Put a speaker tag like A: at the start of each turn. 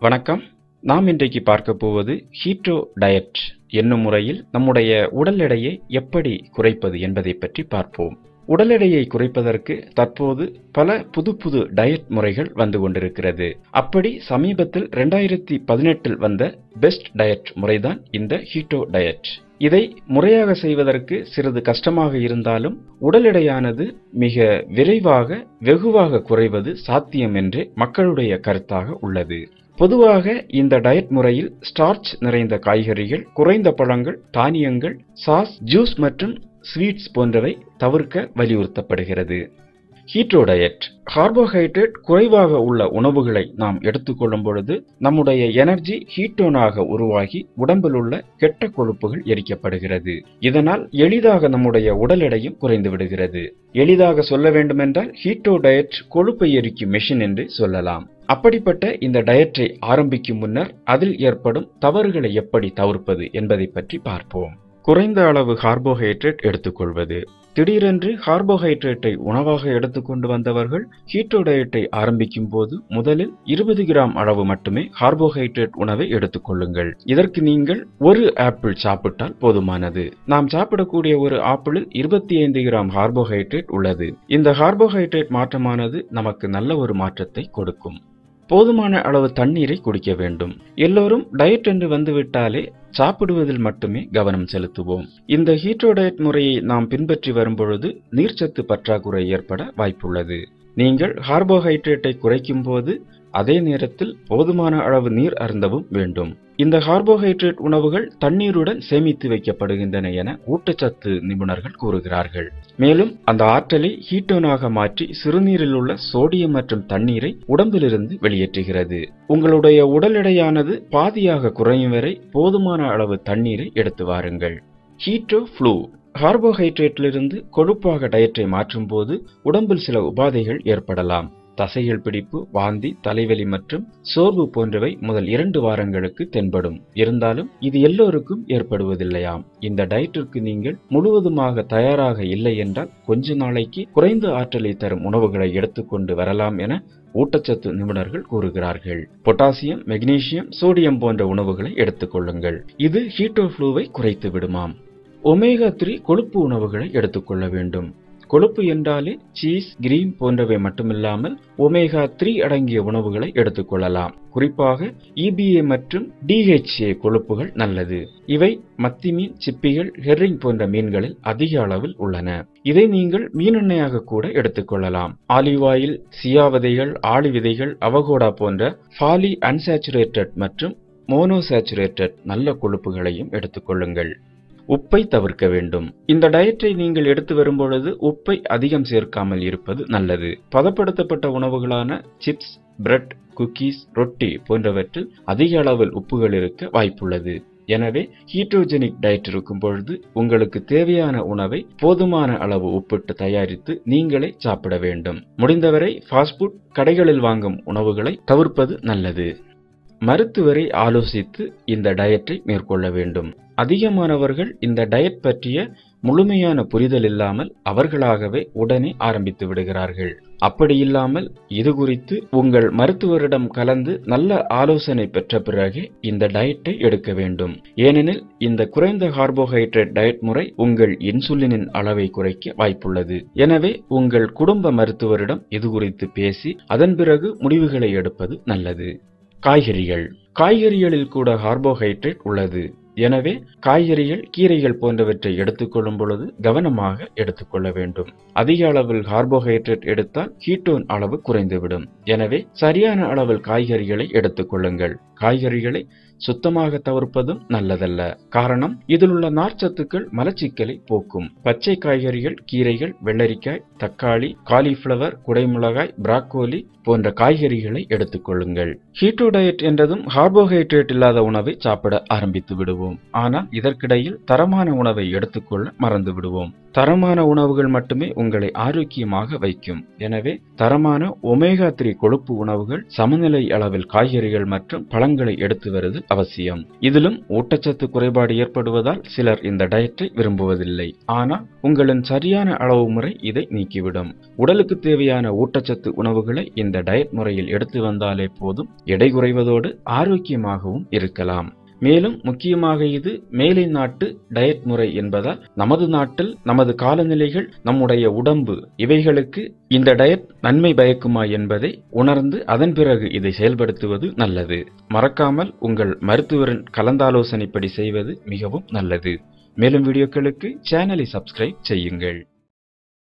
A: வணக்கம். நாம் இன்றைக்கு பார்க்க போவது ஹீட்டோ டயட் என்னும் முறையில் நம்முடைய உடல் எடையை எப்படி குறைப்பது என்பதை பற்றி பார்ப்போம். உடல் எடையை குறைப்பதற்கு தற்போது பல புது புது டயட் முறைகள் வந்து கொண்டிருக்கிறது. அப்படி சமீபத்தில் ரெண்டாயிரத்தி பதினெட்டில் வந்த பெஸ்ட் டயட் முறைதான் இந்த ஹீட்டோ டயட். இதை முறையாக செய்வதற்கு சிறிது கஷ்டமாக இருந்தாலும் உடல் எடையானது மிக விரைவாக வெகுவாக குறைவது சாத்தியம் என்று மக்களுடைய கருத்தாக உள்ளது. பொதுவாக இந்த டயட் முறையில் ஸ்டார்ச் நிறைந்த காய்கறிகள் குறைந்த பழங்கள் தானியங்கள் சாஸ் ஜூஸ் மற்றும் ஸ்வீட்ஸ் போன்றவை தவிர்க்க வலியுறுத்தப்படுகிறது. ஹீட்ரோ டயட் கார்போஹைட்ரேட் குறைவாக உள்ள உணவுகளை நாம் எடுத்துக்கொள்ளும் பொழுது நம்முடைய எனர்ஜி ஹீட்டோனாக உருவாகி உடம்பில் உள்ள கெட்ட கொழுப்புகள் எரிக்கப்படுகிறது. இதனால் எளிதாக நம்முடைய உடல் எடையும் குறைந்து விடுகிறது. எளிதாக சொல்ல வேண்டுமென்றால் ஹீட்டோ டயட் கொழுப்பை எரிக்கும் மெஷின் என்று சொல்லலாம். அப்படிப்பட்ட இந்த டயட்டை ஆரம்பிக்கும் முன்னர் அதில் ஏற்படும் தவறுகளை எப்படி தவிர்ப்பது என்பதை பற்றி பார்ப்போம். குறைந்த அளவு கார்போஹைட்ரேட் எடுத்துக்கொள்வது. திடீரென்று கார்போஹைட்ரேட்டை உணவாக எடுத்துக்கொண்டு வந்தவர்கள் ஹீட்டோ டயட்டை ஆரம்பிக்கும் போது முதலில் இருபது கிராம் அளவு மட்டுமே கார்போஹைட்ரேட் உணவை எடுத்துக்கொள்ளுங்கள் இதற்கு நீங்கள் ஒரு ஆப்பிள் சாப்பிட்டால் போதுமானது. நாம் சாப்பிடக்கூடிய ஒரு ஆப்பிளில் இருபத்தி ஐந்து கிராம் கார்போஹைட்ரேட் உள்ளது. இந்த கார்போஹைட்ரேட் மாற்றமானது நமக்கு நல்ல ஒரு மாற்றத்தை கொடுக்கும். போதுமான அளவு தண்ணீரை குடிக்க வேண்டும். எல்லோரும் டயட் என்று வந்துவிட்டாலே சாப்பிடுவதில் மட்டுமே கவனம் செலுத்துவோம். இந்த ஹீட்ரோ டயட் முறையை நாம் பின்பற்றி வரும்பொழுது நீர்ச்சத்து பற்றாக்குறை ஏற்பட வாய்ப்புள்ளது. நீங்கள் கார்போஹைட்ரேட்டை குறைக்கும் போது அதே நேரத்தில் போதுமான அளவு நீர் அருந்தவும் வேண்டும். இந்த கார்போஹைட்ரேட் உணவுகள் தண்ணீருடன் சேமித்து வைக்கப்படுகின்றன என ஊட்டச்சத்து நிபுணர்கள் கூறுகிறார்கள். மேலும் அந்த ஆற்றலை ஹீட்டோனாக மாற்றி சிறுநீரில் உள்ள சோடியம் மற்றும் தண்ணீரை உடம்பிலிருந்து வெளியேற்றுகிறது. உங்களுடைய உடல் எடையானது பாதியாக குறையும் வரை போதுமான அளவு தண்ணீரை எடுத்து வாருங்கள். ஹீட்டோ ஃப்ளூ கார்போஹைட்ரேட்டிலிருந்து கொழுப்பாக டயட்டை மாற்றும் போது உடம்பில் சில உபாதைகள் ஏற்படலாம். தசைகள் பிடிப்பு வாந்தி தலைவலி மற்றும் சோர்வு போன்றவை முதல் இரண்டு வாரங்களுக்கு தென்படும். இருந்தாலும் இது எல்லோருக்கும் ஏற்படுவதில்லையாம். இந்த டயட்டிற்கு நீங்கள் முழுவதுமாக தயாராக இல்லை என்றால் கொஞ்ச நாளைக்கு குறைந்த ஆற்றலை தரும் உணவுகளை எடுத்துக்கொண்டு வரலாம் என ஊட்டச்சத்து நிபுணர்கள் கூறுகிறார்கள். பொட்டாசியம் மெக்னீசியம் சோடியம் போன்ற உணவுகளை எடுத்துக்கொள்ளுங்கள் இது ஹீட்டோஃப்ளூவை குறைத்து விடுமாம். ஒமேகா த்ரீ கொழுப்பு உணவுகளை எடுத்துக்கொள்ள வேண்டும். கொழுப்பு என்றாலே சீஸ் கிரீன் போன்றவை மட்டுமில்லாமல் ஒமேகா த்ரீ அடங்கிய உணவுகளை எடுத்துக்கொள்ளலாம். குறிப்பாக இபிஏ மற்றும் டிஹெச்ஏ கொழுப்புகள் நல்லது. இவை மத்தி மீன் சிப்பிகள் ஹெர்ரிங் போன்ற மீன்களில் அதிக அளவில் உள்ளன. இதை நீங்கள் மீனெண்ணெயாக கூட எடுத்துக்கொள்ளலாம். ஆலிவ் ஆயில் சியா விதைகள் ஆளி விதைகள் அவகோடா போன்ற ஃபாலி அன்சாச்சுரேட்டட் மற்றும் மோனோசாச்சுரேட்டட் நல்ல கொழுப்புகளையும் எடுத்துக்கொள்ளுங்கள். உப்பை தவிர்க்க வேண்டும். இந்த டயட்டை நீங்கள் எடுத்து வரும்பொழுது உப்பை அதிகம் சேர்க்காமல் இருப்பது நல்லது. பதப்படுத்தப்பட்ட உணவுகளான சிப்ஸ் பிரெட் குக்கீஸ் ரொட்டி போன்றவற்றில் அதிக அளவில் உப்புகள் இருக்க வாய்ப்புள்ளது. எனவே ஹீட்ரோஜெனிக் டயட் இருக்கும் பொழுது உங்களுக்கு தேவையான உணவை போதுமான அளவு உப்பிட்டு தயாரித்து நீங்களே சாப்பிட வேண்டும். முடிந்தவரை ஃபாஸ்ட்ஃபுட் கடைகளில் வாங்கும் உணவுகளை தவிர்ப்பது நல்லது. மருத்துவரை ஆலோசித்து இந்த டயட்டை மேற்கொள்ள வேண்டும். அதிகமானவர்கள் இந்த டயட் பற்றிய முழுமையான புரிதல் இல்லாமல் அவர்களாகவே உடனே ஆரம்பித்து விடுகிறார்கள். அப்படி இல்லாமல் இது குறித்து உங்கள் மருத்துவரிடம் கலந்து நல்ல ஆலோசனை பெற்ற பிறகு இந்த டயட்டை எடுக்க வேண்டும். ஏனெனில் இந்த குறைந்த கார்போஹைட்ரேட் டயட் முறை உங்கள் இன்சுலினின் அளவை குறைக்க வாய்ப்புள்ளது. எனவே உங்கள் குடும்ப மருத்துவரிடம் இது குறித்து பேசி அதன் பிறகு முடிவுகளை எடுப்பது நல்லது. காய்கறிகள். காய்கறிகளில் கூட கார்போஹைட்ரேட் உள்ளது. எனவே காய்கறிகள் கீரைகள் போன்றவற்றை எடுத்துக்கொள்ளும் பொழுது கவனமாக எடுத்துக்கொள்ள வேண்டும். அதிக அளவில் கார்போஹைட்ரேட் எடுத்தால் கீட்டோன் அளவு குறைந்துவிடும். எனவே சரியான அளவில் காய்கறிகளை எடுத்துக்கொள்ளுங்கள் காய்கறிகளை சுத்தமாக தவிர்ப்பதும் நல்லதல்ல. காரணம் இதில் உள்ள நார்ச்சத்துக்கள் மலச்சிக்கலை போக்கும். பச்சை காய்கறிகள் கீரைகள் வெள்ளரிக்காய் தக்காளி காலிஃபிளவர் குடைமிளகாய் பிராக்கோலி போன்ற காய்கறிகளை எடுத்துக்கொள்ளுங்கள். ஹீட்டோ டயட் என்றதும் கார்போஹைட்ரேட் இல்லாத உணவை சாப்பிட ஆரம்பித்து விடுவோம். ஆனால் இதற்கிடையில் தரமான உணவை எடுத்துக்கொள்ள மறந்து விடுவோம். தரமான உணவுகள் மட்டுமே உங்களை ஆரோக்கியமாக வைக்கும். எனவே தரமான ஒமேகா த்ரீ கொழுப்பு உணவுகள் சமநிலை அளவில் காய்கறிகள் மற்றும் பழங்களை எடுத்து வருவது அவசியம். இதிலும் ஊட்டச்சத்து குறைபாடு ஏற்படுவதால் சிலர் இந்த டயட்டை விரும்புவதில்லை. ஆனால் உங்களின் சரியான அளவு முறை இதை நீக்கிவிடும். உடலுக்கு தேவையான ஊட்டச்சத்து உணவுகளை இந்த டயட் முறையில் எடுத்து வந்தாலே போதும் எடை குறைவதோடு ஆரோக்கியமாகவும் இருக்கலாம். மேலும் முக்கியமாக இது மேலை நாட்டு டயட் முறை என்பதால் நமது நாட்டில் நமது காலநிலைகள் நம்முடைய உடம்பு இவைகளுக்கு இந்த டயட் நன்மை பயக்குமா என்பதை உணர்ந்து அதன் பிறகு இதை செயல்படுத்துவது நல்லது. மறக்காமல் உங்கள் மருத்துவரின் கலந்தாலோசனைப்படி செய்வது மிகவும் நல்லது. மேலும் வீடியோக்களுக்கு சேனலை சப்ஸ்கிரைப் செய்யுங்கள்.